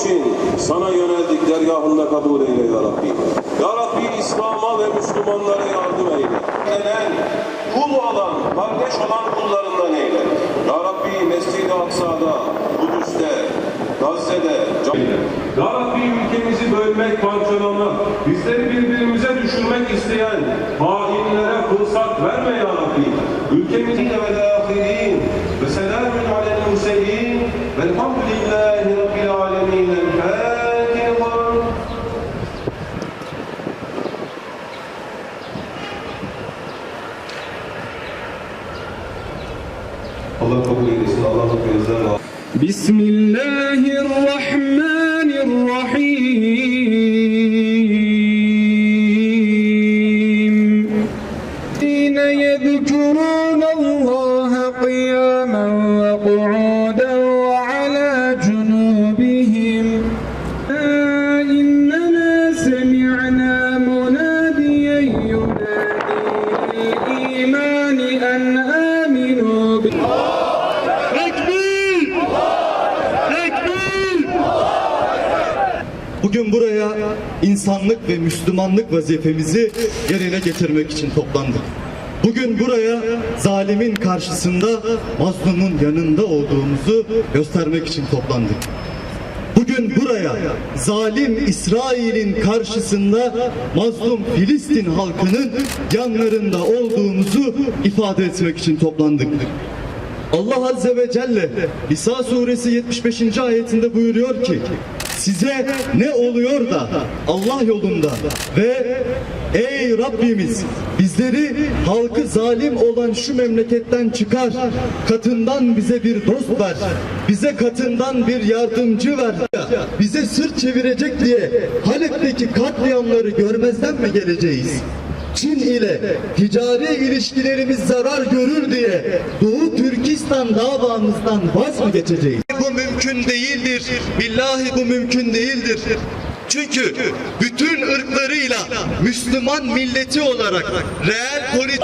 için sana yöneldik dergahında kabul eyle ya Rabbi. Ya Rabbi İslam'a ve Müslümanlara yardım eyle. Gelen, kul olan, kardeş olan kullarından eyle. Ya Rabbi Mescid-i Aksa'da, Kudüs'te, Gazze'de, Ya Rabbi ülkemizi bölmek, parçalamak, bizleri birbirimize düşürmek isteyen hainlere fırsat verme ya Rabbi. Ülkemizi de ve ahirin ve selamun alel murselin velhamdülillahi rabbil alemin. Allah kabul eylesin. Allah hepinizden razı بسم الله الرحمن الرحيم الذين Bugün buraya insanlık ve Müslümanlık vazifemizi yerine getirmek için toplandık. Bugün buraya zalimin karşısında mazlumun yanında olduğumuzu göstermek için toplandık. Bugün buraya zalim İsrail'in karşısında mazlum Filistin halkının yanlarında olduğumuzu ifade etmek için toplandık. Allah Azze ve Celle İsa suresi 75. ayetinde buyuruyor ki size ne oluyor da Allah yolunda ve ey Rabbimiz bizleri halkı zalim olan şu memleketten çıkar katından bize bir dost ver bize katından bir yardımcı ver bize sırt çevirecek diye Halep'teki katliamları görmezden mi geleceğiz? Çin ile ticari ilişkilerimiz zarar görür diye Doğu Türkistan davamızdan vaz mı geçeceğiz? Bu mümkün değildir. Billahi bu mümkün değildir. Çünkü bütün ırklarıyla Müslüman milleti olarak reel politik